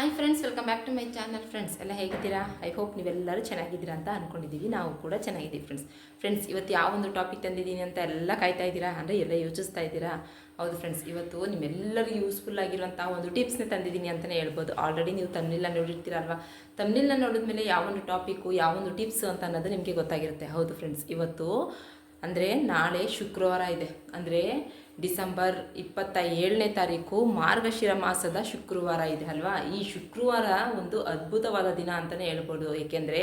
Hi friends welcome back to my channel friends ಎಲ್ಲ ಹೇಗಿದ್ದೀರಾ? I hope ನೀವೆಲ್ಲರೂ ಚೆನ್ನಾಗಿದ್ದೀರಾ ಅಂತ ಅಂದ್ಕೊಂಡಿದ್ದೀವಿ ನಾವು ಕೂಡ ಚೆನ್ನಾಗಿದ್ದೀವಿ ಫ್ರೆಂಡ್ಸ್ ಫ್ರೆಂಡ್ಸ್ ಇವತ್ತು ಯಾವ ಒಂದು ಟಾಪಿಕ್ ತಂದಿದ್ದೀನಿ ಅಂತ ಎಲ್ಲ ಕಾಯ್ತಾ ಇದ್ದೀರಾ? ಅಂದರೆ ಎಲ್ಲ ಯೋಚಿಸ್ತಾ ಇದ್ದೀರಾ? ಹೌದು ಫ್ರೆಂಡ್ಸ್ ಇವತ್ತು ನಿಮ್ಮೆಲ್ಲರಿಗೂ ಯೂಸ್ಫುಲ್ ಆಗಿರುವಂಥ ಒಂದು ಟಿಪ್ಸ್ನ ತಂದಿದ್ದೀನಿ ಅಂತಲೇ ಹೇಳ್ಬೋದು. ಆಲ್ರೆಡಿ ನೀವು ತಮ್ಮನಿಲ್ಲ ನೋಡಿರ್ತೀರಲ್ವಾ? ಮೇಲೆ ನೋಡಿದ್ಮೇಲೆ ಯಾವೊಂದು ಟಾಪಿಕ್ಕು ಯಾವೊಂದು ಟಿಪ್ಸ್ ಅಂತ ಅನ್ನೋದು ನಿಮಗೆ ಗೊತ್ತಾಗಿರುತ್ತೆ. ಹೌದು ಫ್ರೆಂಡ್ಸ್ ಇವತ್ತು ಅಂದರೆ ನಾಳೆ ಶುಕ್ರವಾರ ಇದೆ. ಅಂದರೆ ಡಿಸೆಂಬರ್ ಇಪ್ಪತ್ತ ಏಳನೇ ತಾರೀಕು ಮಾರ್ಗಶಿರ ಮಾಸದ ಶುಕ್ರವಾರ ಇದೆ ಅಲ್ವಾ? ಈ ಶುಕ್ರವಾರ ಒಂದು ಅದ್ಭುತವಾದ ದಿನ ಅಂತಲೇ ಹೇಳ್ಬೋದು. ಏಕೆಂದರೆ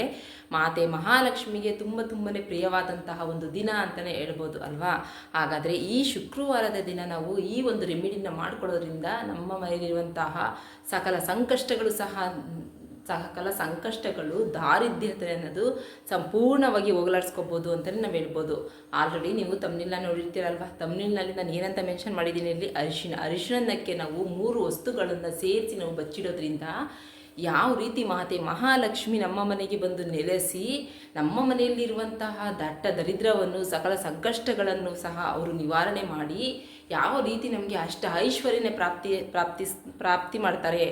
ಮಾತೆ ಮಹಾಲಕ್ಷ್ಮಿಗೆ ತುಂಬ ತುಂಬನೇ ಪ್ರಿಯವಾದಂತಹ ಒಂದು ದಿನ ಅಂತಲೇ ಹೇಳ್ಬೋದು ಅಲ್ವಾ? ಹಾಗಾದರೆ ಈ ಶುಕ್ರವಾರದ ದಿನ ನಾವು ಈ ಒಂದು ರೆಮಿಡಿನ ಮಾಡ್ಕೊಳ್ಳೋದ್ರಿಂದ ನಮ್ಮ ಮನೆಯಲ್ಲಿರುವಂತಹ ಸಕಲ ಸಂಕಷ್ಟಗಳು ಸಹ ಸಕಲ ಸಂಕಷ್ಟಗಳು, ದಾರಿದ್ರ್ಯತೆ ಅನ್ನೋದು ಸಂಪೂರ್ಣವಾಗಿ ಹೋಗಲಾಡಿಸ್ಕೋಬೋದು ಅಂತಲೇ ನಾವು ಹೇಳ್ಬೋದು. ಆಲ್ರೆಡಿ ನೀವು ತಮ್ಮನಿಲ್ಲ ನೋಡಿರ್ತೀರಲ್ವ? ತಮ್ಮನಿಲ್ನಲ್ಲಿ ನಾನು ಏನಂತ ಮೆನ್ಷನ್ ಮಾಡಿದ್ದೀನಿ ಇಲ್ಲಿ ಅರಿಶಿಣ ಅರಿಶಿಣಕ್ಕೆ ನಾವು ಮೂರು ವಸ್ತುಗಳನ್ನು ಸೇರಿಸಿ ನಾವು ಬಚ್ಚಿಡೋದ್ರಿಂದ ಯಾವ ರೀತಿ ಮಾತೆ ಮಹಾಲಕ್ಷ್ಮಿ ನಮ್ಮ ಮನೆಗೆ ಬಂದು ನೆಲೆಸಿ ನಮ್ಮ ಮನೆಯಲ್ಲಿರುವಂತಹ ದಟ್ಟ ದರಿದ್ರವನ್ನು, ಸಕಲ ಸಂಕಷ್ಟಗಳನ್ನು ಸಹ ಅವರು ನಿವಾರಣೆ ಮಾಡಿ ಯಾವ ರೀತಿ ನಮಗೆ ಅಷ್ಟ ಐಶ್ವರ್ಯನೇ ಪ್ರಾಪ್ತಿ ಪ್ರಾಪ್ತಿ ಪ್ರಾಪ್ತಿ ಮಾಡ್ತಾರೆ,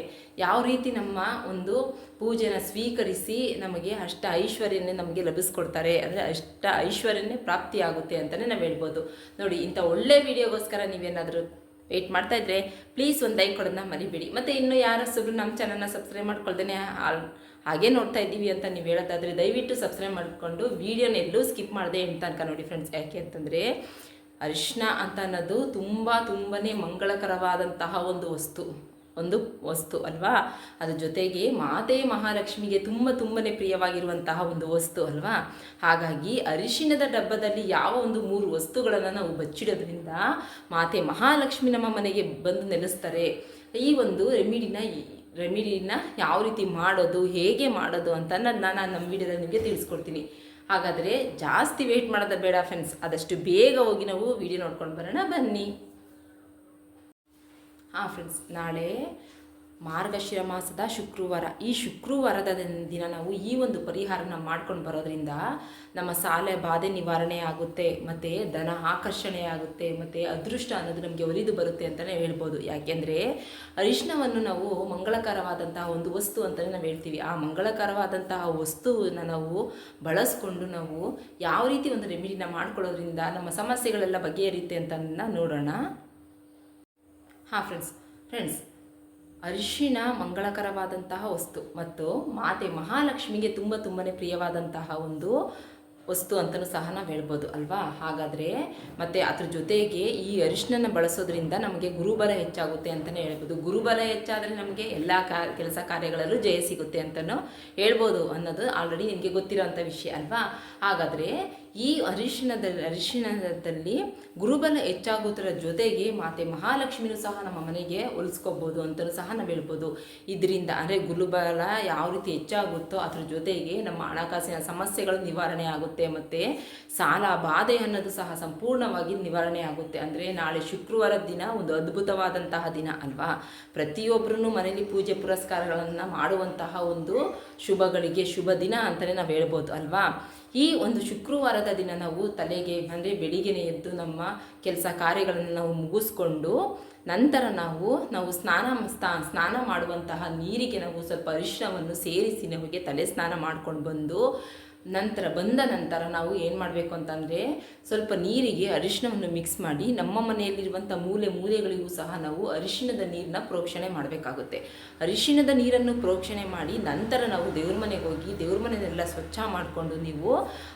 ಯಾವ ರೀತಿ ನಮ್ಮ ಒಂದು ಪೂಜೆನ ಸ್ವೀಕರಿಸಿ ನಮಗೆ ಅಷ್ಟ ಐಶ್ವರ್ಯನೇ ನಮಗೆ ಲಭಿಸ್ಕೊಡ್ತಾರೆ, ಅಂದರೆ ಅಷ್ಟ ಐಶ್ವರ್ಯನೇ ಪ್ರಾಪ್ತಿಯಾಗುತ್ತೆ ಅಂತಲೇ ನಾವು ಹೇಳ್ಬೋದು. ನೋಡಿ, ಇಂಥ ಒಳ್ಳೆ ವಿಡಿಯೋಗೋಸ್ಕರ ನೀವೇನಾದರೂ ವೆಯ್ಟ್ ಮಾಡ್ತಾ ಇದ್ರೆ ಪ್ಲೀಸ್ ಒಂದು ಲೈಕ್ ಕೊಡೋದನ್ನ ಮರಿಬೇಡಿ. ಮತ್ತು ಇನ್ನು ಯಾರಸೊಬ್ರು ನಮ್ಮ ಚಾನಲ್ನ ಸಬ್ಸ್ಕ್ರೈಬ್ ಮಾಡ್ಕೊಳ್ದೇನೆ ಆಲ್ ಹಾಗೆ ನೋಡ್ತಾ ಇದ್ದೀವಿ ಅಂತ ನೀವು ಹೇಳೋದಾದರೆ ದಯವಿಟ್ಟು ಸಬ್ಸ್ಕ್ರೈಬ್ ಮಾಡಿಕೊಂಡು ವೀಡಿಯೋನ ಎಲ್ಲೂ ಸ್ಕಿಪ್ ಮಾಡಿದೆ ಅಂತ ತನಕ ನೋಡಿ ಫ್ರೆಂಡ್ಸ್ ಯಾಕೆ ಅಂತಂದರೆ ಅರಿಶಿನ ಅಂತ ಅನ್ನೋದು ತುಂಬ ತುಂಬಾ ಮಂಗಳಕರವಾದಂತಹ ಒಂದು ವಸ್ತು. ಒಂದು ವಸ್ತು ಅಲ್ವಾ? ಅದ್ರ ಜೊತೆಗೆ ಮಾತೆ ಮಹಾಲಕ್ಷ್ಮಿಗೆ ತುಂಬ ತುಂಬನೇ ಪ್ರಿಯವಾಗಿರುವಂತಹ ಒಂದು ವಸ್ತು ಅಲ್ವಾ? ಹಾಗಾಗಿ ಅರಿಶಿಣದ ಡಬ್ಬದಲ್ಲಿ ಯಾವ ಒಂದು ಮೂರು ವಸ್ತುಗಳನ್ನು ನಾವು ಬಚ್ಚಿಡೋದ್ರಿಂದ ಮಾತೆ ಮಹಾಲಕ್ಷ್ಮಿ ನಮ್ಮ ಮನೆಗೆ ಬಂದು ನೆಲೆಸ್ತಾರೆ. ಈ ಒಂದು ರೆಮಿಡಿನ ರೆಮಿಡಿನ ಯಾವ ರೀತಿ ಮಾಡೋದು, ಹೇಗೆ ಮಾಡೋದು ಅಂತ ನಾನು ನಮ್ಮ ವಿಡಿಯೋದಲ್ಲಿ ನಿಮಗೆ ತಿಳಿಸ್ಕೊಡ್ತೀನಿ. ಹಾಗಾದರೆ ಜಾಸ್ತಿ ವೆಯ್ಟ್ ಮಾಡೋದ ಬೇಡ ಫ್ರೆಂಡ್ಸ್ ಆದಷ್ಟು ಬೇಗ ಹೋಗಿ ನಾವು ವಿಡಿಯೋ ನೋಡ್ಕೊಂಡು ಬರೋಣ. ಬನ್ನಿ. ಹಾಂ ಫ್ರೆಂಡ್ಸ್ ನಾಳೆ ಮಾರ್ಗಶಿರ ಮಾಸದ ಶುಕ್ರವಾರ. ಈ ಶುಕ್ರವಾರದ ದಿನ ನಾವು ಈ ಒಂದು ಪರಿಹಾರನ ಮಾಡ್ಕೊಂಡು ಬರೋದ್ರಿಂದ ನಮ್ಮ ಸಾಲ ಬಾಧೆ ನಿವಾರಣೆ ಆಗುತ್ತೆ, ಮತ್ತು ಧನ ಆಕರ್ಷಣೆ ಆಗುತ್ತೆ, ಮತ್ತು ಅದೃಷ್ಟ ಅನ್ನೋದು ನಮಗೆ ಒಲಿದು ಬರುತ್ತೆ ಅಂತಲೇ ಹೇಳ್ಬೋದು. ಯಾಕೆಂದರೆ ಅರಿಶಿನವನ್ನು ನಾವು ಮಂಗಳಕರವಾದಂತಹ ಒಂದು ವಸ್ತು ಅಂತಲೇ ನಾವು ಹೇಳ್ತೀವಿ. ಆ ಮಂಗಳಕರವಾದಂತಹ ವಸ್ತುವನ್ನು ನಾವು ಬಳಸ್ಕೊಂಡು ನಾವು ಯಾವ ರೀತಿ ಒಂದು ರೆಮಿಡಿನ ಮಾಡ್ಕೊಳ್ಳೋದ್ರಿಂದ ನಮ್ಮ ಸಮಸ್ಯೆಗಳೆಲ್ಲ ಬಗೆಹರಿಯುತ್ತೆ ಅಂತ ನೋಡೋಣ. ಹಾಂ ಫ್ರೆಂಡ್ಸ್ ಫ್ರೆಂಡ್ಸ್ ಅರಿಶಿನ ಮಂಗಳಕರವಾದಂತಹ ವಸ್ತು ಮತ್ತು ಮಾತೆ ಮಹಾಲಕ್ಷ್ಮಿಗೆ ತುಂಬ ತುಂಬಾ ಪ್ರಿಯವಾದಂತಹ ಒಂದು ವಸ್ತು ಅಂತಲೂ ಸಹ ನಾವು ಹೇಳ್ಬೋದು ಅಲ್ವಾ? ಹಾಗಾದರೆ ಮತ್ತು ಅದ್ರ ಜೊತೆಗೆ ಈ ಅರಿಶಿನ ಬಳಸೋದ್ರಿಂದ ನಮಗೆ ಗುರುಬಲ ಹೆಚ್ಚಾಗುತ್ತೆ ಅಂತಲೇ ಹೇಳ್ಬೋದು. ಗುರುಬಲ ಹೆಚ್ಚಾದರೆ ನಮಗೆ ಎಲ್ಲ ಕೆಲಸ ಕಾರ್ಯಗಳಲ್ಲೂ ಜಯ ಸಿಗುತ್ತೆ ಅಂತಲೂ ಹೇಳ್ಬೋದು ಅನ್ನೋದು ಆಲ್ರೆಡಿ ನಿಮಗೆ ಗೊತ್ತಿರೋಂಥ ವಿಷಯ ಅಲ್ವಾ? ಹಾಗಾದರೆ ಈ ಅರಿಶಿಣದಲ್ಲಿ ಅರಿಶಿಣದಲ್ಲಿ ಗುರುಬಲ ಹೆಚ್ಚಾಗೋದ್ರ ಜೊತೆಗೆ ಮಾತೆ ಮಹಾಲಕ್ಷ್ಮಿನೂ ಸಹ ನಮ್ಮ ಮನೆಗೆ ಒಲಿಸ್ಕೋಬಹುದು ಅಂತಲೂ ಸಹ ನಾವು ಹೇಳ್ಬೋದು. ಇದರಿಂದ ಅಂದರೆ ಗುರುಬಲ ಯಾವ ರೀತಿ ಹೆಚ್ಚಾಗುತ್ತೋ ಅದ್ರ ಜೊತೆಗೆ ನಮ್ಮ ಹಣಕಾಸಿನ ಸಮಸ್ಯೆಗಳು ನಿವಾರಣೆ ಆಗುತ್ತೆ ಮತ್ತು ಸಾಲ ಬಾಧೆ ಅನ್ನೋದು ಸಹ ಸಂಪೂರ್ಣವಾಗಿ ನಿವಾರಣೆ ಆಗುತ್ತೆ. ಅಂದರೆ ನಾಳೆ ಶುಕ್ರವಾರ ದಿನ ಒಂದು ಅದ್ಭುತವಾದಂತಹ ದಿನ ಅಲ್ವಾ? ಪ್ರತಿಯೊಬ್ಬರೂ ಮನೆಯಲ್ಲಿ ಪೂಜೆ ಪುರಸ್ಕಾರಗಳನ್ನು ಮಾಡುವಂತಹ ಒಂದು ಶುಭಗಳಿಗೆ ಶುಭ ದಿನ ಅಂತಲೇ ನಾವು ಹೇಳ್ಬೋದು ಅಲ್ವಾ? ಈ ಒಂದು ಶುಕ್ರವಾರದ ದಿನ ನಾವು ತಲೆಗೆ ಅಂದರೆ ಬೆಳಿಗ್ಗೆನೆ ಎದ್ದು ನಮ್ಮ ಕೆಲಸ ಕಾರ್ಯಗಳನ್ನು ನಾವು ಮುಗಿಸ್ಕೊಂಡು ನಂತರ ನಾವು ನಾವು ಸ್ನಾನ ಸ್ನಾ ಸ್ನಾನ ಮಾಡುವಂತಹ ನೀರಿಗೆ ನಾವು ಸ್ವಲ್ಪ ಅರಿಶಿನವನ್ನು ಸೇರಿಸಿ ನಮಗೆ ತಲೆ ಸ್ನಾನ ಮಾಡ್ಕೊಂಡು ಬಂದು ನಂತರ, ಬಂದ ನಂತರ ನಾವು ಏನು ಮಾಡಬೇಕು ಅಂತಂದರೆ, ಸ್ವಲ್ಪ ನೀರಿಗೆ ಅರಿಶಿಣವನ್ನು ಮಿಕ್ಸ್ ಮಾಡಿ, ನಮ್ಮ ಮನೆಯಲ್ಲಿರುವಂಥ ಮೂಲೆ ಮೂಲೆಗಳಿಗೂ ಸಹ ನಾವು ಅರಿಶಿಣದ ನೀರನ್ನ ಪ್ರೋಕ್ಷಣೆ ಮಾಡಬೇಕಾಗುತ್ತೆ. ಅರಿಶಿಣದ ನೀರನ್ನು ಪ್ರೋಕ್ಷಣೆ ಮಾಡಿ, ನಂತರ ನಾವು ದೇವ್ರ ಮನೆಗೆ ಹೋಗಿ, ದೇವ್ರ ಮನೆಯನ್ನೆಲ್ಲ ಸ್ವಚ್ಛ ಮಾಡಿಕೊಂಡು ನೀವು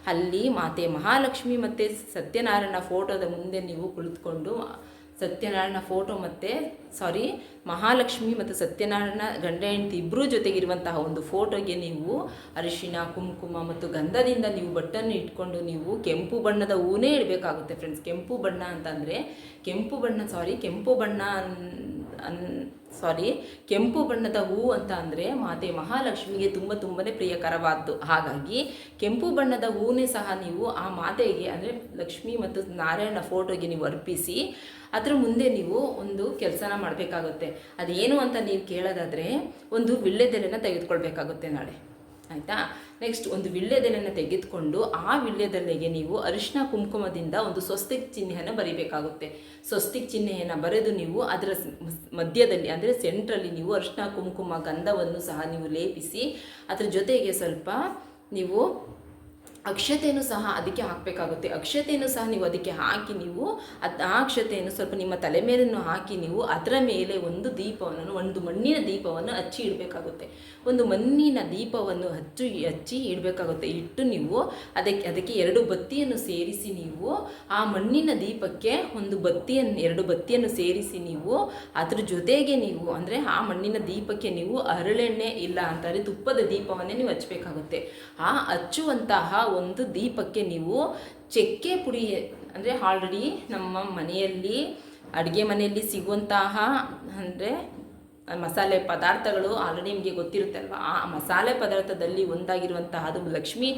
ಅಲ್ಲಿ ಮಾತೆ ಮಹಾಲಕ್ಷ್ಮಿ ಮತ್ತು ಸತ್ಯನಾರಾಯಣ ಫೋಟೋದ ಮುಂದೆ ನೀವು ಕುಳಿತುಕೊಂಡು ಸತ್ಯನಾರಾಯಣ ಫೋಟೋ ಮತ್ತು ಸಾರಿ ಮಹಾಲಕ್ಷ್ಮಿ ಮತ್ತು ಸತ್ಯನಾರಾಯಣ ಗಂಡ ಹೆಂಡತಿ ಇಬ್ಬರೂ ಜೊತೆಗಿರುವಂತಹ ಒಂದು ಫೋಟೋಗೆ ನೀವು ಅರಿಶಿಣ, ಕುಂಕುಮ ಮತ್ತು ಗಂಧದಿಂದ ನೀವು ಬಟ್ಟನ್ನು ಇಟ್ಕೊಂಡು ನೀವು ಕೆಂಪು ಬಣ್ಣದ ಹೂನೇ ಇಡಬೇಕಾಗುತ್ತೆ ಫ್ರೆಂಡ್ಸ್ ಕೆಂಪು ಬಣ್ಣ ಅಂತಂದರೆ, ಕೆಂಪು ಬಣ್ಣ ಸಾರಿ ಕೆಂಪು ಬಣ್ಣ ಅನ್ ಸಾರಿ, ಕೆಂಪು ಬಣ್ಣದ ಹೂ ಅಂತ ಅಂದರೆ ಮಾತೆ ಮಹಾಲಕ್ಷ್ಮಿಗೆ ತುಂಬ ತುಂಬನೇ ಪ್ರಿಯಕರವಾದ್ದು. ಹಾಗಾಗಿ, ಕೆಂಪು ಬಣ್ಣದ ಹೂನೇ ಸಹ ನೀವು ಆ ಮಾತೆಗೆ ಅಂದರೆ ಲಕ್ಷ್ಮಿ ಮತ್ತು ನಾರಾಯಣ ಫೋಟೋಗೆ ನೀವು ಅರ್ಪಿಸಿ, ಅದರ ಮುಂದೆ ನೀವು ಒಂದು ಕೆಲಸನ ಮಾಡಬೇಕಾಗುತ್ತೆ. ಅದೇನು ಅಂತ ನೀವು ಕೇಳೋದಾದರೆ, ಒಂದು ವಿಳ್ಳೆದೆಲೆನ ತೆಗೆದುಕೊಳ್ಬೇಕಾಗುತ್ತೆ ನಾಳೆ. ಆಯಿತಾ? ನೆಕ್ಸ್ಟ್ ಒಂದು ವಿಳ್ಯದೆಲೆಯನ್ನು ತೆಗೆದುಕೊಂಡು ಆ ವಿಳ್ಯದೆಲೆಗೆ ನೀವು ಅರಿಶಿನ ಕುಂಕುಮದಿಂದ ಒಂದು ಸ್ವಸ್ತಿಕ್ ಚಿಹ್ನೆಯನ್ನು ಬರಿಬೇಕಾಗುತ್ತೆ. ಸ್ವಸ್ತಿಕ್ ಚಿಹ್ನೆಯನ್ನು ಬರೆದು ನೀವು ಅದರ ಮಧ್ಯದಲ್ಲಿ ಅಂದರೆ ಸೆಂಟ್ರಲ್ಲಿ ನೀವು ಅರಿಶಿನ ಕುಂಕುಮ ಗಂಧವನ್ನು ಸಹ ನೀವು ಲೇಪಿಸಿ, ಅದರ ಜೊತೆಗೆ ಸ್ವಲ್ಪ ನೀವು ಅಕ್ಷತೆಯನ್ನು ಸಹ ಅದಕ್ಕೆ ಹಾಕಬೇಕಾಗುತ್ತೆ. ಅಕ್ಷತೆಯನ್ನು ಸಹ ನೀವು ಅದಕ್ಕೆ ಹಾಕಿ ನೀವು ಅದು ಆ ಅಕ್ಷತೆಯನ್ನು ಸ್ವಲ್ಪ ನಿಮ್ಮ ತಲೆ ಮೇಲನ್ನು ಹಾಕಿ ನೀವು ಅದರ ಮೇಲೆ ಒಂದು ದೀಪವನ್ನು, ಒಂದು ಮಣ್ಣಿನ ದೀಪವನ್ನು ಹಚ್ಚಿ ಇಡಬೇಕಾಗುತ್ತೆ. ಒಂದು ಮಣ್ಣಿನ ದೀಪವನ್ನು ಹಚ್ಚಿ ಹಚ್ಚಿ ಇಡಬೇಕಾಗುತ್ತೆ. ಇಟ್ಟು ನೀವು ಅದಕ್ಕೆ ಅದಕ್ಕೆ ಎರಡು ಬತ್ತಿಯನ್ನು ಸೇರಿಸಿ ನೀವು ಆ ಮಣ್ಣಿನ ದೀಪಕ್ಕೆ ಒಂದು ಬತ್ತಿಯನ್ನು ಎರಡು ಬತ್ತಿಯನ್ನು ಸೇರಿಸಿ ನೀವು ಅದ್ರ ಜೊತೆಗೆ ನೀವು ಅಂದರೆ ಆ ಮಣ್ಣಿನ ದೀಪಕ್ಕೆ ನೀವು ಅರಳೆಣ್ಣೆ ಇಲ್ಲ ಅಂತಾರೆ ತುಪ್ಪದ ದೀಪವನ್ನೇ ನೀವು ಹಚ್ಚಬೇಕಾಗುತ್ತೆ. ಆ ಹಚ್ಚುವಂತಹ ಒಂದು ದೀಪಕ್ಕೆ ನೀವು ಚಕ್ಕೆ ಪುಡಿ ಅಂದರೆ ಆಲ್ರೆಡಿ ನಮ್ಮ ಮನೆಯಲ್ಲಿ ಅಡುಗೆ ಮನೆಯಲ್ಲಿ ಸಿಗುವಂತಹ ಅಂದರೆ ಮಸಾಲೆ ಪದಾರ್ಥಗಳು ಆಲ್ರೆಡಿ ನಿಮಗೆ ಗೊತ್ತಿರುತ್ತಲ್ವ? ಆ ಮಸಾಲೆ ಪದಾರ್ಥದಲ್ಲಿ ಒಂದಾಗಿರುವಂತಹ ಅದು ಲಕ್ಷ್ಮಿ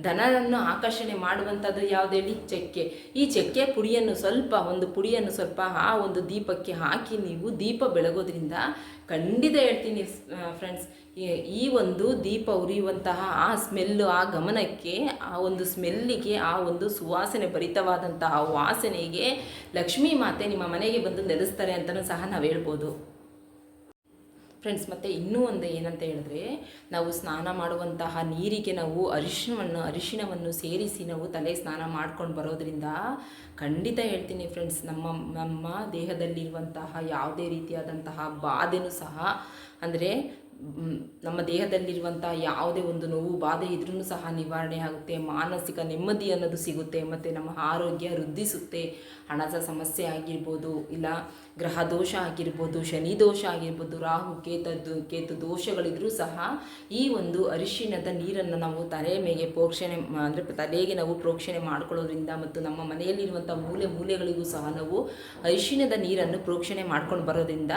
ಧನವನ್ನು ಆಕರ್ಷಣೆ ಮಾಡುವಂಥದ್ದು ಯಾವುದೇಳಿ ಚಕ್ಕೆ. ಈ ಚಕ್ಕೆ ಪುಡಿಯನ್ನು ಸ್ವಲ್ಪ, ಒಂದು ಪುಡಿಯನ್ನು ಸ್ವಲ್ಪ ಆ ಒಂದು ದೀಪಕ್ಕೆ ಹಾಕಿ ನೀವು ದೀಪ ಬೆಳಗೋದ್ರಿಂದ ಖಂಡಿತ ಹೇಳ್ತೀನಿ ಫ್ರೆಂಡ್ಸ್ ಈ ಒಂದು ದೀಪ ಉರಿಯುವಂತಹ ಆ ಸ್ಮೆಲ್ಲು ಆ ಗಮನಕ್ಕೆ, ಆ ಒಂದು ಸ್ಮೆಲ್ಲಿಗೆ ಆ ಒಂದು ಸುವಾಸನೆ ಭರಿತವಾದಂತಹ ವಾಸನೆಗೆ ಲಕ್ಷ್ಮೀ ಮಾತೆ ನಿಮ್ಮ ಮನೆಗೆ ಬಂದು ನೆಲೆಸ್ತಾರೆ ಅಂತಲೂ ಸಹ ನಾವು ಹೇಳ್ಬೋದು. ಫ್ರೆಂಡ್ಸ್ ಮತ್ತು ಇನ್ನೂ ಒಂದು ಏನಂತ ಹೇಳಿದ್ರೆ, ನಾವು ಸ್ನಾನ ಮಾಡುವಂತಹ ನೀರಿಗೆ ನಾವು ಅರಿಶಿಣವನ್ನು ಅರಿಶಿಣವನ್ನು ಸೇರಿಸಿ ನಾವು ತಲೆ ಸ್ನಾನ ಮಾಡ್ಕೊಂಡು ಬರೋದ್ರಿಂದ ಖಂಡಿತ ಹೇಳ್ತೀನಿ ಫ್ರೆಂಡ್ಸ್ ನಮ್ಮ ನಮ್ಮ ದೇಹದಲ್ಲಿರುವಂತಹ ಯಾವುದೇ ರೀತಿಯಾದಂತಹ ಬಾಧೆನೂ ಸಹ, ಅಂದರೆ ನಮ್ಮ ದೇಹದಲ್ಲಿರುವಂತಹ ಯಾವುದೇ ಒಂದು ನೋವು, ಬಾಧೆ ಇದ್ರೂ ಸಹ ನಿವಾರಣೆ ಆಗುತ್ತೆ. ಮಾನಸಿಕ ನೆಮ್ಮದಿ ಅನ್ನೋದು ಸಿಗುತ್ತೆ. ಮತ್ತು ನಮ್ಮ ಆರೋಗ್ಯ ವೃದ್ಧಿಸುತ್ತೆ. ಹಣದ ಸಮಸ್ಯೆ ಆಗಿರ್ಬೋದು, ಇಲ್ಲ ಗ್ರಹ ದೋಷ ಆಗಿರ್ಬೋದು, ಶನಿ ದೋಷ ಆಗಿರ್ಬೋದು, ರಾಹು ಕೇತದ್ದು ಕೇತು ದೋಷಗಳಿದ್ರೂ ಸಹ ಈ ಒಂದು ಅರಿಶಿಣದ ನೀರನ್ನು ನಾವು ತಲೆ ಮೇಲೆ ಪ್ರೋಕ್ಷಣೆ ಅಂದರೆ ತಲೆಗೆ ನಾವು ಪ್ರೋಕ್ಷಣೆ ಮಾಡ್ಕೊಳ್ಳೋದ್ರಿಂದ ಮತ್ತು ನಮ್ಮ ಮನೆಯಲ್ಲಿರುವಂಥ ಮೂಲೆ ಮೂಲೆಗಳಿಗೂ ಸಹ ನಾವು ಅರಿಶಿಣದ ನೀರನ್ನು ಪ್ರೋಕ್ಷಣೆ ಮಾಡ್ಕೊಂಡು ಬರೋದ್ರಿಂದ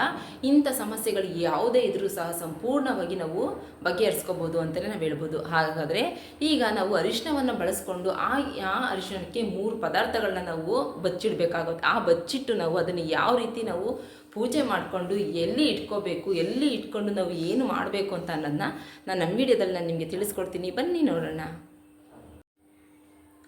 ಇಂಥ ಸಮಸ್ಯೆಗಳು ಯಾವುದೇ ಇದ್ರೂ ಸಹ ಸಂಪೂರ್ಣವಾಗಿ ನಾವು ಬಗೆಹರಿಸ್ಕೋಬೋದು ಅಂತಲೇ ನಾವು ಹೇಳ್ಬೋದು. ಹಾಗಾದರೆ ಈಗ ನಾವು ಅರಿಶಿಣವನ್ನು ಬಳಸ್ಕೊಂಡು ಆ ಆ ಅರಿಶಿಣಕ್ಕೆ ಮೂರು ಪದಾರ್ಥಗಳನ್ನ ನಾವು ಬಚ್ಚಿಡಬೇಕಾಗುತ್ತೆ. ಆ ಬಚ್ಚಿಟ್ಟು ನಾವು ಅದನ್ನು ಯಾವ ರೀತಿ ನಾವು ಪೂಜೆ ಮಾಡಿಕೊಂಡು ಎಲ್ಲಿ ಇಟ್ಕೋಬೇಕು, ಎಲ್ಲಿ ಇಟ್ಕೊಂಡು ನಾವು ಏನು ಮಾಡಬೇಕು ಅಂತ ಅನ್ನೋದನ್ನ ನಾನು ನಮ್ಮ ವಿಡಿಯೋದಲ್ಲಿ ನಾನು ನಿಮಗೆ ತಿಳಿಸ್ಕೊಡ್ತೀನಿ. ಬನ್ನಿ ನೋಡೋಣ.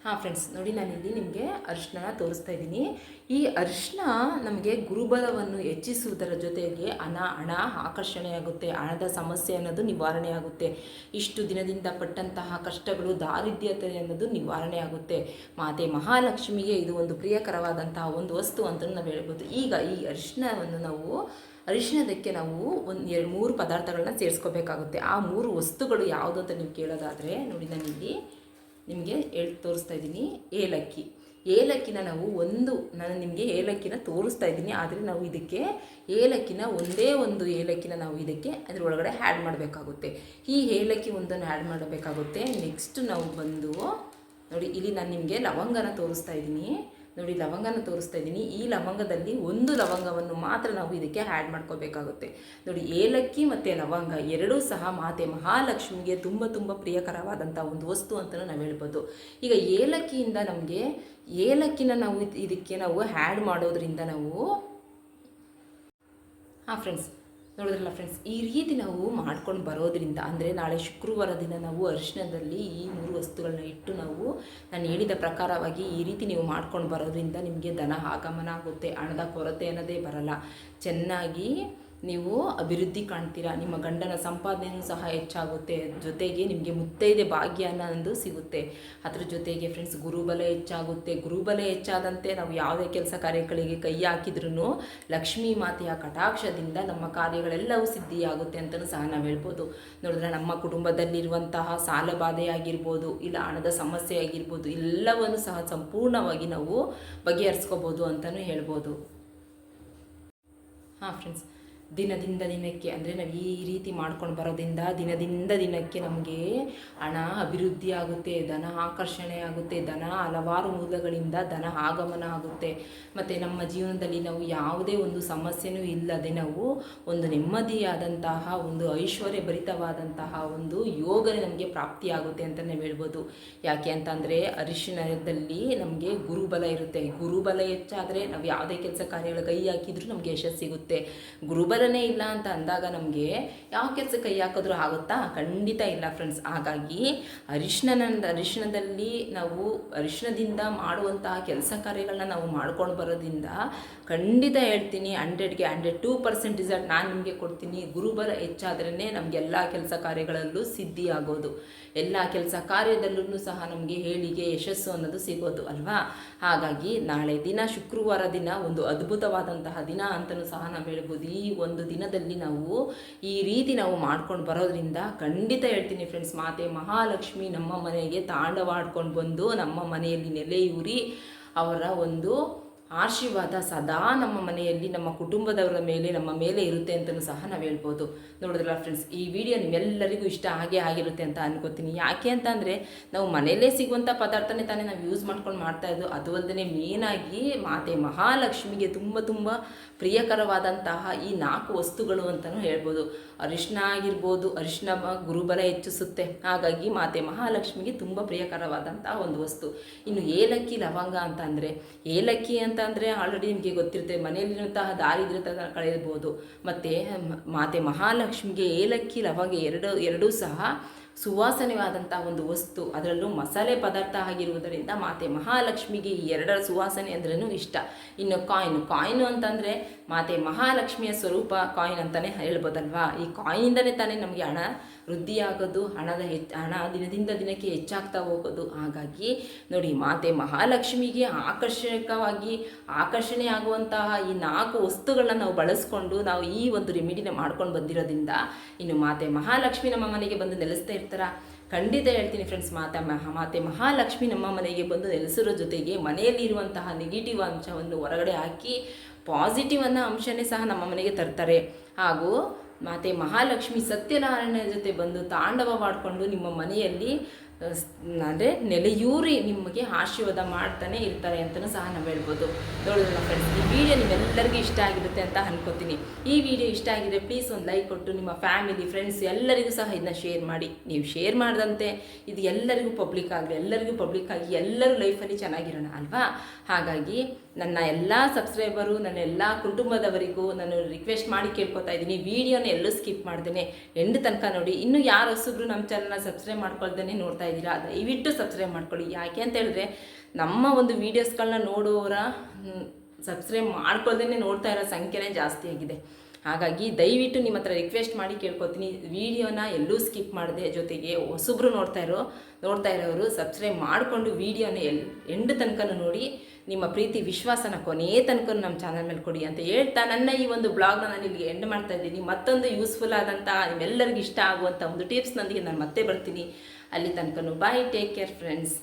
ಹಾಂ ಫ್ರೆಂಡ್ಸ್ ನೋಡಿ ನಾನಿಲ್ಲಿ ನಿಮಗೆ ಅರಿಶಿನ ತೋರಿಸ್ತಾ ಇದ್ದೀನಿ. ಈ ಅರಿಶಿನ ನಮಗೆ ಗುರುಬಲವನ್ನು ಹೆಚ್ಚಿಸುವುದರ ಜೊತೆಗೆ ಹಣ ಹಣ ಆಕರ್ಷಣೆಯಾಗುತ್ತೆ. ಹಣದ ಸಮಸ್ಯೆ ಅನ್ನೋದು ನಿವಾರಣೆ ಆಗುತ್ತೆ. ಇಷ್ಟು ದಿನದಿಂದ ಪಟ್ಟಂತಹ ಕಷ್ಟಗಳು ದಾರಿದ್ರ್ಯತೆ ಅನ್ನೋದು ನಿವಾರಣೆ ಆಗುತ್ತೆ. ಮಾತೆ ಮಹಾಲಕ್ಷ್ಮಿಗೆ ಇದು ಒಂದು ಪ್ರಿಯಕರವಾದಂತಹ ಒಂದು ವಸ್ತು ಅಂತ ನಾವು ಹೇಳ್ಬೋದು. ಈಗ ಈ ಅರಿಶಿನವನ್ನು ನಾವು, ಅರಿಶಿಣದಕ್ಕೆ ನಾವು ಒಂದು ಎರಡು, ಮೂರು ಪದಾರ್ಥಗಳನ್ನ ಸೇರಿಸ್ಕೋಬೇಕಾಗುತ್ತೆ. ಆ ಮೂರು ವಸ್ತುಗಳು ಯಾವುದು ಅಂತ ನೀವು ಕೇಳೋದಾದರೆ, ನೋಡಿ ನಾನಿಲ್ಲಿ ನಿಮಗೆ ಹೇಳಿ ತೋರಿಸ್ತಾ ಇದ್ದೀನಿ. ಏಲಕ್ಕಿ. ಏಲಕ್ಕಿನ ನಾವು ಒಂದು, ನಾನು ನಿಮಗೆ ಏಲಕ್ಕಿನ ತೋರಿಸ್ತಾ ಇದ್ದೀನಿ. ಆದರೆ ನಾವು ಇದಕ್ಕೆ ಏಲಕ್ಕಿನ ಒಂದೇ ಒಂದು ಏಲಕ್ಕಿನ ನಾವು ಇದಕ್ಕೆ ಅದ್ರ ಒಳಗಡೆ ಆ್ಯಡ್ ಮಾಡಬೇಕಾಗುತ್ತೆ. ಈ ಏಲಕ್ಕಿ ಒಂದನ್ನು ಆ್ಯಡ್ ಮಾಡಬೇಕಾಗುತ್ತೆ. ನೆಕ್ಸ್ಟ್ ನಾವು ಬಂದು ನೋಡಿ, ಇಲ್ಲಿ ನಾನು ನಿಮಗೆ ಲವಂಗನ ತೋರಿಸ್ತಾ ಇದ್ದೀನಿ. ನೋಡಿ, ಲವಂಗನ ತೋರಿಸ್ತಾ ಇದ್ದೀನಿ. ಈ ಲವಂಗದಲ್ಲಿ ಒಂದು ಲವಂಗವನ್ನು ಮಾತ್ರ ನಾವು ಇದಕ್ಕೆ ಆ್ಯಡ್ ಮಾಡ್ಕೋಬೇಕಾಗುತ್ತೆ ನೋಡಿ, ಏಲಕ್ಕಿ ಮತ್ತು ಲವಂಗ ಎರಡೂ ಸಹ ಮಾತೆ ಮಹಾಲಕ್ಷ್ಮಿಗೆ ತುಂಬ ತುಂಬ ಪ್ರಿಯಕರವಾದಂಥ ಒಂದು ವಸ್ತು ಅಂತಲೂ ನಾವು ಹೇಳ್ಬೋದು. ಈಗ ಏಲಕ್ಕಿಯಿಂದ ನಮಗೆ, ಏಲಕ್ಕಿನ ನಾವು ಇದ್- ಇದಕ್ಕೆ ನಾವು ಆ್ಯಡ್ ಮಾಡೋದ್ರಿಂದ ನಾವು, ಹಾಂ ಫ್ರೆಂಡ್ಸ್ ನೋಡಿದ್ರಲ್ಲ ಫ್ರೆಂಡ್ಸ್ ಈ ರೀತಿ ನಾವು ಮಾಡ್ಕೊಂಡು ಬರೋದ್ರಿಂದ, ಅಂದರೆ ನಾಳೆ ಶುಕ್ರವಾರ ದಿನ ನಾವು ಅರಿಶಿನದಲ್ಲಿ ಈ ಮೂರು ವಸ್ತುಗಳನ್ನ ಇಟ್ಟು ನಾವು ನಾನು ಹೇಳಿದ ಪ್ರಕಾರವಾಗಿ ಈ ರೀತಿ ನೀವು ಮಾಡ್ಕೊಂಡು ಬರೋದ್ರಿಂದ ನಿಮಗೆ ಧನ ಆಗಮನ ಆಗುತ್ತೆ, ಹಣದ ಕೊರತೆ ಅನ್ನೋದೇ ಬರಲ್ಲ. ಚೆನ್ನಾಗಿ ನೀವು ಅಭಿವೃದ್ಧಿ ಕಾಣ್ತೀರಾ? ನಿಮ್ಮ ಗಂಡನ ಸಂಪಾದನೆಯೂ ಸಹ ಹೆಚ್ಚಾಗುತ್ತೆ. ಜೊತೆಗೆ ನಿಮಗೆ ಮುತ್ತೈದೆ ಭಾಗ್ಯ ಅನ್ನೋದು ಸಿಗುತ್ತೆ. ಅದ್ರ ಜೊತೆಗೆ ಫ್ರೆಂಡ್ಸ್ ಗುರುಬಲ ಹೆಚ್ಚಾಗುತ್ತೆ. ಗುರುಬಲ ಹೆಚ್ಚಾದಂತೆ ನಾವು ಯಾವುದೇ ಕೆಲಸ ಕಾರ್ಯಗಳಿಗೆ ಕೈ ಹಾಕಿದ್ರೂ ಲಕ್ಷ್ಮೀ ಮಾತೆಯ ಕಟಾಕ್ಷದಿಂದ ನಮ್ಮ ಕಾರ್ಯಗಳೆಲ್ಲವೂ ಸಿದ್ಧಿಯಾಗುತ್ತೆ ಅಂತಲೂ ಸಹ ನಾವು ಹೇಳ್ಬೋದು. ನೋಡಿದ್ರೆ ನಮ್ಮ ಕುಟುಂಬದಲ್ಲಿರುವಂತಹ ಸಾಲಬಾಧೆಯಾಗಿರ್ಬೋದು ಇಲ್ಲ ಹಣದ ಸಮಸ್ಯೆ ಆಗಿರ್ಬೋದು ಎಲ್ಲವನ್ನು ಸಹ ಸಂಪೂರ್ಣವಾಗಿ ನಾವು ಬಗೆಹರಿಸ್ಕೋಬೋದು ಅಂತಲೂ ಹೇಳ್ಬೋದು. ಹಾಂ ಫ್ರೆಂಡ್ಸ್ ದಿನದಿಂದ ದಿನಕ್ಕೆ ಅಂದರೆ ನಾವು ಈ ರೀತಿ ಮಾಡ್ಕೊಂಡು ಬರೋದ್ರಿಂದ ದಿನದಿಂದ ದಿನಕ್ಕೆ ನಮಗೆ ಹಣ ಅಭಿವೃದ್ಧಿ ಆಗುತ್ತೆ, ಧನ ಆಕರ್ಷಣೆ ಆಗುತ್ತೆ, ಧನ ಹಲವಾರು ಮೂಲಗಳಿಂದ ಧನ ಆಗಮನ ಆಗುತ್ತೆ. ಮತ್ತು ನಮ್ಮ ಜೀವನದಲ್ಲಿ ನಾವು ಯಾವುದೇ ಒಂದು ಸಮಸ್ಯೆನೂ ಇಲ್ಲದೆ ನಾವು ಒಂದು ನೆಮ್ಮದಿಯಾದಂತಹ, ಒಂದು ಐಶ್ವರ್ಯ ಭರಿತವಾದಂತಹ ಒಂದು ಯೋಗ ನಮಗೆ ಪ್ರಾಪ್ತಿಯಾಗುತ್ತೆ ಅಂತ ನಾವು ಹೇಳ್ಬೋದು. ಯಾಕೆ ಅಂತಂದರೆ ಅರಿಶಿನದಲ್ಲಿ ನಮಗೆ ಗುರುಬಲ ಇರುತ್ತೆ. ಗುರುಬಲ ಹೆಚ್ಚಾದರೆ ನಾವು ಯಾವುದೇ ಕೆಲಸ ಕಾರ್ಯಗಳ ಕೈ ಹಾಕಿದ್ರು ನಮಗೆ ಯಶಸ್ಸು ಸಿಗುತ್ತೆ. ಗುರುಬಲ ಗೊಬ್ಬರನೇ ಇಲ್ಲ ಅಂತ ಅಂದಾಗ ನಮಗೆ ಯಾವ ಕೆಲಸ ಕೈ ಹಾಕಿದ್ರೂ ಆಗುತ್ತಾ? ಖಂಡಿತ ಇಲ್ಲ ಫ್ರೆಂಡ್ಸ್ ಹಾಗಾಗಿ ಅರಿಶಿನ ಅರಿಶಿಣದಲ್ಲಿ ನಾವು ಅರಿಶಿಣದಿಂದ ಮಾಡುವಂತಹ ಕೆಲಸ ಕಾರ್ಯಗಳನ್ನ ನಾವು ಮಾಡ್ಕೊಂಡು ಬರೋದ್ರಿಂದ ಖಂಡಿತ ಹೇಳ್ತೀನಿ ಹಂಡ್ರೆಡ್ಗೆ ಹಂಡ್ರೆಡ್ ಟೂ ಪರ್ಸೆಂಟ್ ರಿಸಲ್ಟ್ ನಾನು ನಿಮಗೆ ಕೊಡ್ತೀನಿ. ಗುರುಬಲ ಹೆಚ್ಚಾದ್ರೇ ನಮಗೆಲ್ಲ ಕೆಲಸ ಕಾರ್ಯಗಳಲ್ಲೂ ಸಿದ್ಧಿ ಆಗೋದು ಎಲ್ಲ ಕೆಲಸ ಕಾರ್ಯದಲ್ಲೂ ಸಹ ನಮಗೆ ಹೇಳಿಗೆ, ಯಶಸ್ಸು ಅನ್ನೋದು ಸಿಗೋದು ಅಲ್ವಾ? ಹಾಗಾಗಿ ನಾಳೆ ದಿನ ಶುಕ್ರವಾರ ದಿನ ಒಂದು ಅದ್ಭುತವಾದಂತಹ ದಿನ ಅಂತಲೂ ಸಹ ನಾವು ಹೇಳ್ಬೋದು. ಈ ಒಂದು ದಿನದಲ್ಲಿ ನಾವು ಈ ರೀತಿ ನಾವು ಮಾಡ್ಕೊಂಡು ಬರೋದ್ರಿಂದ ಖಂಡಿತ ಹೇಳ್ತೀನಿ ಫ್ರೆಂಡ್ಸ್ ಮಾತೆ ಮಹಾಲಕ್ಷ್ಮಿ ನಮ್ಮ ಮನೆಗೆ ತಾಂಡವಾಡ್ಕೊಂಡು ಬಂದು ನಮ್ಮ ಮನೆಯಲ್ಲಿ ನೆಲೆಯೂರಿ ಅವರ ಒಂದು ಆಶೀರ್ವಾದ ಸದಾ ನಮ್ಮ ಮನೆಯಲ್ಲಿ, ನಮ್ಮ ಕುಟುಂಬದವರ ಮೇಲೆ, ನಮ್ಮ ಮೇಲೆ ಇರುತ್ತೆ ಅಂತಲೂ ಸಹ ನಾವು ಹೇಳ್ಬೋದು. ನೋಡಿದ್ರಲ್ಲ ಫ್ರೆಂಡ್ಸ್ ಈ ವಿಡಿಯೋ ನಿಮ್ಮೆಲ್ಲರಿಗೂ ಇಷ್ಟ ಹಾಗೆ ಆಗಿರುತ್ತೆ ಅಂತ ಅನ್ಕೋತೀನಿ. ಯಾಕೆ ಅಂತಂದರೆ ನಾವು ಮನೆಯಲ್ಲೇ ಸಿಗುವಂಥ ಪದಾರ್ಥನೇ ತಾನೇ ನಾವು ಯೂಸ್ ಮಾಡ್ಕೊಂಡು ಮಾಡ್ತಾ ಇದ್ದು ಅದು ಅಲ್ಲದೆ ಮೇನಾಗಿ ಮಾತೆ ಮಹಾಲಕ್ಷ್ಮಿಗೆ ತುಂಬ ತುಂಬ ಪ್ರಿಯಕರವಾದಂತಹ ಈ ನಾಲ್ಕು ವಸ್ತುಗಳು ಅಂತಲೂ ಹೇಳ್ಬೋದು. ಅರಿಶಿನ ಆಗಿರ್ಬೋದು ಅರಿಶಿನ ಗುರುಬಲ ಹೆಚ್ಚಿಸುತ್ತೆ. ಹಾಗಾಗಿ ಮಾತೆ ಮಹಾಲಕ್ಷ್ಮಿಗೆ ತುಂಬ ಪ್ರಿಯಕರವಾದಂತಹ ಒಂದು ವಸ್ತು. ಇನ್ನು ಏಲಕ್ಕಿ, ಲವಂಗ ಅಂತ ಅಂದರೆ, ಏಲಕ್ಕಿ ಅಂತ ಅಂದರೆ ಆಲ್ರೆಡಿ ನಿಮಗೆ ಗೊತ್ತಿರುತ್ತೆ, ಮನೆಯಲ್ಲಿರುವಂತಹ ದಾರಿದ್ರ್ಯತೆ ಕಳೆಯಬಹುದು. ಮತ್ತು ಮಾತೆ ಮಹಾಲಕ್ಷ್ಮಿಗೆ ಏಲಕ್ಕಿ, ಲವಂಗ ಎರಡು, ಎರಡೂ ಸಹ ಸುವಾಸನೆವಾದಂಥ ಒಂದು ವಸ್ತು. ಅದರಲ್ಲೂ ಮಸಾಲೆ ಪದಾರ್ಥ ಆಗಿರುವುದರಿಂದ ಮಾತೆ ಮಹಾಲಕ್ಷ್ಮಿಗೆ ಈ ಎರಡರ ಸುವಾಸನೆ ಅಂದ್ರೂ ಇಷ್ಟ. ಇನ್ನು ಕಾಯಿನ್, ಕಾಯಿನು ಅಂತಂದರೆ ಮಾತೆ ಮಹಾಲಕ್ಷ್ಮಿಯ ಸ್ವರೂಪ ಕಾಯಿನ್ ಅಂತಲೇ ಹೇಳ್ಬೋದಲ್ವಾ? ಈ ಕಾಯಿನಿಂದಲೇ ತಾನೇ ನಮಗೆ ಹಣ ವೃದ್ಧಿಯಾಗೋದು, ಹಣದ ಹೆಚ್ಚು ಹಣ ದಿನದಿಂದ ದಿನಕ್ಕೆ ಹೆಚ್ಚಾಗ್ತಾ ಹೋಗೋದು. ಹಾಗಾಗಿ ನೋಡಿ ಮಾತೆ ಮಹಾಲಕ್ಷ್ಮಿಗೆ ಆಕರ್ಷಕವಾಗಿ, ಆಕರ್ಷಣೆ ಆಗುವಂತಹ ಈ ನಾಲ್ಕು ವಸ್ತುಗಳನ್ನ ನಾವು ಬಳಸ್ಕೊಂಡು ನಾವು ಈ ಒಂದು ರೆಮಿಡಿನ ಮಾಡ್ಕೊಂಡು ಬಂದಿರೋದ್ರಿಂದ ಇನ್ನು ಮಾತೆ ಮಹಾಲಕ್ಷ್ಮಿ ನಮ್ಮ ಮನೆಗೆ ಬಂದು ನೆಲೆಸ್ತಾ ಇರ್ತಾರ ಖಂಡಿತ ಹೇಳ್ತೀನಿ ಫ್ರೆಂಡ್ಸ್ ಮಾತಾ ಮಹ ಮಾತೆ ಮಹಾಲಕ್ಷ್ಮಿ ನಮ್ಮ ಮನೆಗೆ ಬಂದು ನೆಲೆಸಿರೋ ಜೊತೆಗೆ ಮನೆಯಲ್ಲಿರುವಂತಹ ನೆಗೆಟಿವ್ ಅಂಶವನ್ನು ಹೊರಗಡೆ ಹಾಕಿ ಪಾಸಿಟಿವ್ ಅನ್ನೋ ಅಂಶನೇ ಸಹ ನಮ್ಮ ಮನೆಗೆ ತರ್ತಾರೆ. ಹಾಗೂ ಮಾತೆ ಮಹಾಲಕ್ಷ್ಮಿ ಸತ್ಯನಾರಾಯಣ ಜೊತೆ ಬಂದು ತಾಂಡವ ಮಾಡಿಕೊಂಡು ನಿಮ್ಮ ಮನೆಯಲ್ಲಿ ಅಂದರೆ ನೆಲೆಯೂರಿ ನಿಮಗೆ ಆಶೀರ್ವಾದ ಮಾಡ್ತಾನೆ ಇರ್ತಾರೆ ಅಂತಲೂ ಸಹ ನಾವು ಹೇಳ್ಬೋದು. ನೋಡಿದ್ರಲ್ಲ ಫ್ರೆಂಡ್ಸ್ ಈ ವಿಡಿಯೋ ನಿಮ್ಮೆಲ್ಲರಿಗೂ ಇಷ್ಟ ಆಗಿರುತ್ತೆ ಅಂತ ಅನ್ಕೋತೀನಿ. ಈ ವಿಡಿಯೋ ಇಷ್ಟ ಆಗಿದೆ ಪ್ಲೀಸ್ ಒಂದು ಲೈಕ್ ಕೊಟ್ಟು ನಿಮ್ಮ ಫ್ಯಾಮಿಲಿ ಫ್ರೆಂಡ್ಸ್ ಎಲ್ಲರಿಗೂ ಸಹ ಇದನ್ನ ಶೇರ್ ಮಾಡಿ. ನೀವು ಶೇರ್ ಮಾಡಿದಂತೆ, ಇದು ಎಲ್ಲರಿಗೂ ಪಬ್ಲಿಕ್ ಆಗಲಿ ಎಲ್ಲರಿಗೂ ಪಬ್ಲಿಕ್ ಆಗಿ ಎಲ್ಲರೂ ಲೈಫಲ್ಲಿ ಚೆನ್ನಾಗಿರೋಣ ಅಲ್ವಾ? ಹಾಗಾಗಿ ನನ್ನ ಎಲ್ಲ ಸಬ್ಸ್ಕ್ರೈಬರು ನನ್ನ ಎಲ್ಲ ಕುಟುಂಬದವರಿಗೂ ನಾನು ರಿಕ್ವೆಸ್ಟ್ ಮಾಡಿ ಕೇಳ್ಕೊತಾ ಇದ್ದೀನಿ. ವೀಡಿಯೋನ ಎಲ್ಲೂ ಸ್ಕಿಪ್ ಮಾಡ್ದೇನೆ. ಎಂಡ್ ತನಕ ನೋಡಿ, ಇನ್ನು ಯಾರು ಹೊಸಬ್ರು ನಮ್ಮ ಚಾನಲ್ನ ಸಬ್ಸ್ಕ್ರೈಬ್ ಮಾಡ್ಕೊಳ್ದೇ ನೋಡ್ತಾ ಇದ್ದೀರಾ, ದಯವಿಟ್ಟು ಸಬ್ಸ್ಕ್ರೈಬ್ ಮಾಡ್ಕೊಳ್ಳಿ. ಯಾಕೆ ಅಂತ ಹೇಳಿದ್ರೆ, ನಮ್ಮ ಒಂದು ವೀಡಿಯೋಸ್ಗಳನ್ನ ನೋಡೋರ ಸಬ್ಸ್ಕ್ರೈಬ್ ಮಾಡ್ಕೊಳ್ದೇ ನೋಡ್ತಾ ಇರೋ ಸಂಖ್ಯೆನೇ ಜಾಸ್ತಿ ಆಗಿದೆ. ಹಾಗಾಗಿ ದಯವಿಟ್ಟು ನಿಮ್ಮ ಹತ್ರ ರಿಕ್ವೆಸ್ಟ್ ಮಾಡಿ ಕೇಳ್ಕೊತೀನಿ. ವಿಡಿಯೋನ ಎಲ್ಲೂ ಸ್ಕಿಪ್ ಮಾಡಿದೆ ಜೊತೆಗೆ ಹೊಸಬ್ರು ನೋಡ್ತಾ ಇರೋ, ನೋಡ್ತಾ ಇರೋರು ಸಬ್ಸ್ಕ್ರೈಬ್ ಮಾಡಿಕೊಂಡು ವಿಡಿಯೋನ ಎಲ್, ಎಂಡ್ ತನಕ ನೋಡಿ, ನಿಮ್ಮ ಪ್ರೀತಿ, ವಿಶ್ವಾಸನ ಕೊನೆಯ ತನಕ ನಮ್ಮ ಚಾನಲ್ ಮೇಲೆ ಕೊಡಿ ಅಂತ ಹೇಳ್ತಾ ನನ್ನ ಈ ಒಂದು ಬ್ಲಾಗ್ನ ನಾನು ಇಲ್ಲಿಗೆ ಎಂಡ್ ಮಾಡ್ತಾ ಇದ್ದೀನಿ. ಮತ್ತೊಂದು ಯೂಸ್ಫುಲ್ ಆದಂಥ ನಿಮ್ಮೆಲ್ಲರಿಗೂ ಇಷ್ಟ ಆಗುವಂಥ ಒಂದು ಟಿಪ್ಸ್ನೊಂದಿಗೆ ನಾನು ಮತ್ತೆ ಬರ್ತೀನಿ. ಅಲ್ಲಿ ತನಕ ಬಾಯ್ ಟೇಕ್ ಕೇರ್ ಫ್ರೆಂಡ್ಸ್